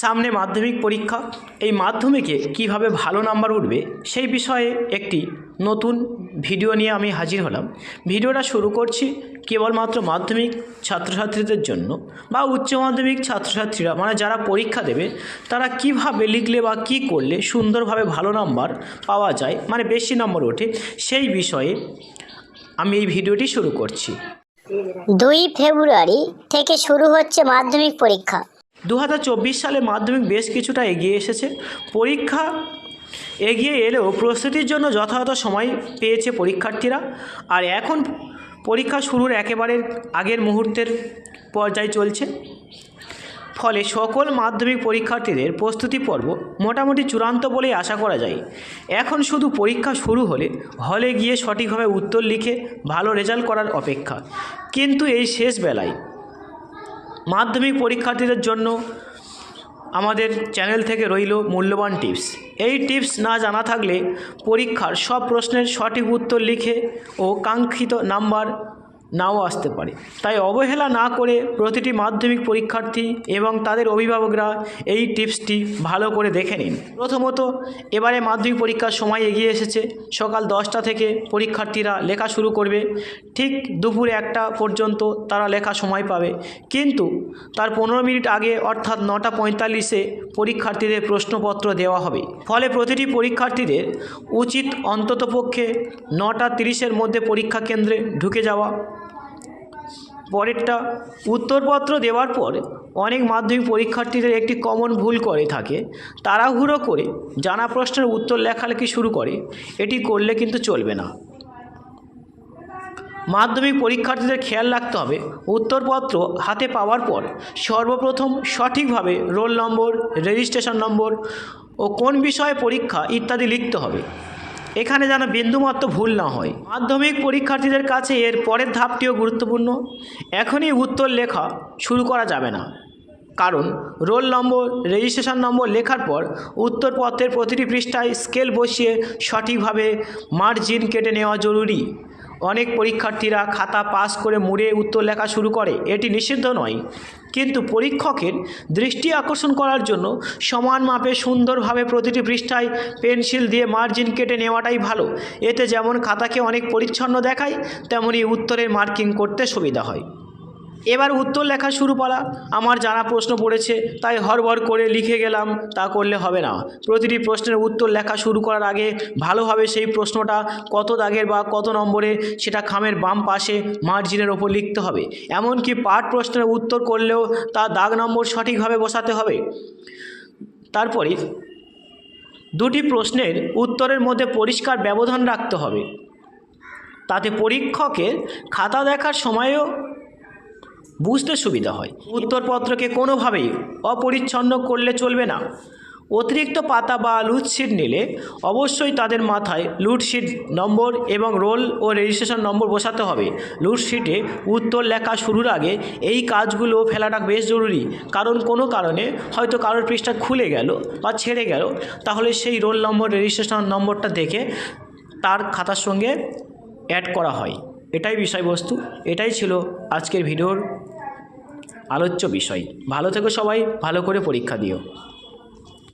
সামনে মাধ্যমিক পরীক্ষা, এই মাধ্যমিকে কীভাবে ভালো নাম্বার উঠবে সেই বিষয়ে একটি নতুন ভিডিও নিয়ে আমি হাজির হলাম। ভিডিওটা শুরু করছি কেবলমাত্র মাধ্যমিক ছাত্রছাত্রীদের জন্য বা উচ্চ মাধ্যমিক ছাত্রছাত্রীরা মানে যারা পরীক্ষা দেবে, তারা কীভাবে লিখলে বা কী করলে সুন্দরভাবে ভালো নাম্বার পাওয়া যায় মানে বেশি নম্বর ওঠে, সেই বিষয়ে আমি এই ভিডিওটি শুরু করছি। দুই ফেব্রুয়ারি থেকে শুরু হচ্ছে মাধ্যমিক পরীক্ষা। দু হাজার চব্বিশ সালে মাধ্যমিক বেশ কিছুটা এগিয়ে এসেছে। পরীক্ষা এগিয়ে এলেও প্রস্তুতির জন্য যথাযথ সময় পেয়েছে পরীক্ষার্থীরা। আর এখন পরীক্ষা শুরুর একেবারে আগের মুহূর্তের পর্যায়ে চলছে। ফলে সকল মাধ্যমিক পরীক্ষার্থীদের প্রস্তুতি পর্ব মোটামুটি চূড়ান্ত বলেই আশা করা যায়। এখন শুধু পরীক্ষা শুরু হলে হলে গিয়ে সঠিকভাবে উত্তর লিখে ভালো রেজাল্ট করার অপেক্ষা। কিন্তু এই শেষ বেলায় মাধ্যমিক পরীক্ষার্থীদের জন্য আমাদের চ্যানেল থেকে রইল মূল্যবান টিপস। এই টিপস না জানা থাকলে পরীক্ষার সব প্রশ্নের সঠিক উত্তর লিখে ও কাঙ্ক্ষিত নাম্বার নাও আসতে পারে। তাই অবহেলা না করে প্রতিটি মাধ্যমিক পরীক্ষার্থী এবং তাদের অভিভাবকরা এই টিপসটি ভালো করে দেখে নিন। প্রথমত, এবারে মাধ্যমিক পরীক্ষার সময় এগিয়ে এসেছে। সকাল দশটা থেকে পরীক্ষার্থীরা লেখা শুরু করবে। ঠিক দুপুর একটা পর্যন্ত তারা লেখা সময় পাবে। কিন্তু তার পনেরো মিনিট আগে অর্থাৎ নটা পঁয়তাল্লিশে পরীক্ষার্থীদের প্রশ্নপত্র দেওয়া হবে। ফলে প্রতিটি পরীক্ষার্থীদের উচিত অন্ততপক্ষে নটা তিরিশের মধ্যে পরীক্ষা কেন্দ্রে ঢুকে যাওয়া। পরেরটা উত্তরপত্র দেওয়ার পর অনেক মাধ্যমিক পরীক্ষার্থীদের একটি কমন ভুল করে থাকে। তাড়াহুড়ো করে জানা প্রশ্নের উত্তর লেখালেখি শুরু করে? এটি করলে কিন্তু চলবে না। মাধ্যমিক পরীক্ষার্থীদের খেয়াল রাখতে হবে, উত্তরপত্র হাতে পাওয়ার পর সর্বপ্রথম সঠিকভাবে রোল নম্বর, রেজিস্ট্রেশন নম্বর ও কোন বিষয়ে পরীক্ষা ইত্যাদি লিখতে হবে। এখানে যেন বিন্দুমাত্র ভুল না হয়। মাধ্যমিক পরীক্ষার্থীদের কাছে এর পরের ধাপটিও গুরুত্বপূর্ণ। এখনই উত্তর লেখা শুরু করা যাবে না। কারণ রোল নম্বর রেজিস্ট্রেশন নম্বর লেখার পর উত্তরপত্রের প্রতিটি পৃষ্ঠায় স্কেল বসিয়ে সঠিকভাবে মার্জিন কেটে নেওয়া জরুরি। অনেক পরীক্ষার্থীরা খাতা পাস করে মুড়ে উত্তর লেখা শুরু করে, এটি নিষিদ্ধ নয়। কিন্তু পরীক্ষকের দৃষ্টি আকর্ষণ করার জন্য সমান মাপে সুন্দরভাবে প্রতিটি পৃষ্ঠায় পেন্সিল দিয়ে মার্জিন কেটে নেওয়াটাই ভালো। এতে যেমন খাতাকে অনেক পরিচ্ছন্ন দেখায়, তেমনি উত্তরের মার্কিং করতে সুবিধা হয়। এবার উত্তর লেখা শুরু করা। আমার জানা প্রশ্ন পড়েছে, তাই হরবর করে লিখে গেলাম, তা করলে হবে না। প্রতিটি প্রশ্নের উত্তর লেখা শুরু করার আগে ভালোভাবে সেই প্রশ্নটা, কত দাগের বা কত নম্বরে, সেটা খামের বাম পাশে মার্জিনের ওপর লিখতে হবে। এমনকি পাঠ প্রশ্নের উত্তর করলেও তার দাগ নম্বর সঠিকভাবে বসাতে হবে। তারপরে দুটি প্রশ্নের উত্তরের মধ্যে পরিষ্কার ব্যবধান রাখতে হবে। তাতে পরীক্ষকের খাতা দেখার সময়েও বুঝতে সুবিধা হয়। উত্তরপত্রকে কোনোভাবেই অপরিচ্ছন্ন করলে চলবে না। অতিরিক্ত পাতা বা লুটশিট নিলে অবশ্যই তাদের মাথায় লুটশিট নম্বর এবং রোল ও রেজিস্ট্রেশন নম্বর বসাতে হবে। লুটশিটে উত্তর লেখা শুরুর আগে এই কাজগুলো ফেলাটা বেশ জরুরি। কারণ কোনো কারণে হয়তো কারোর পৃষ্ঠা খুলে গেল বা ছেড়ে গেল। তাহলে সেই রোল নম্বর, রেজিস্ট্রেশন নম্বরটা দেখে তার খাতার সঙ্গে অ্যাড করা হয়। এটাই বিষয়বস্তু। এটাই ছিল আজকের ভিডিওর আলোচ্য বিষয়। ভালো থেকো সবাই ভালো করে পরীক্ষা দিও।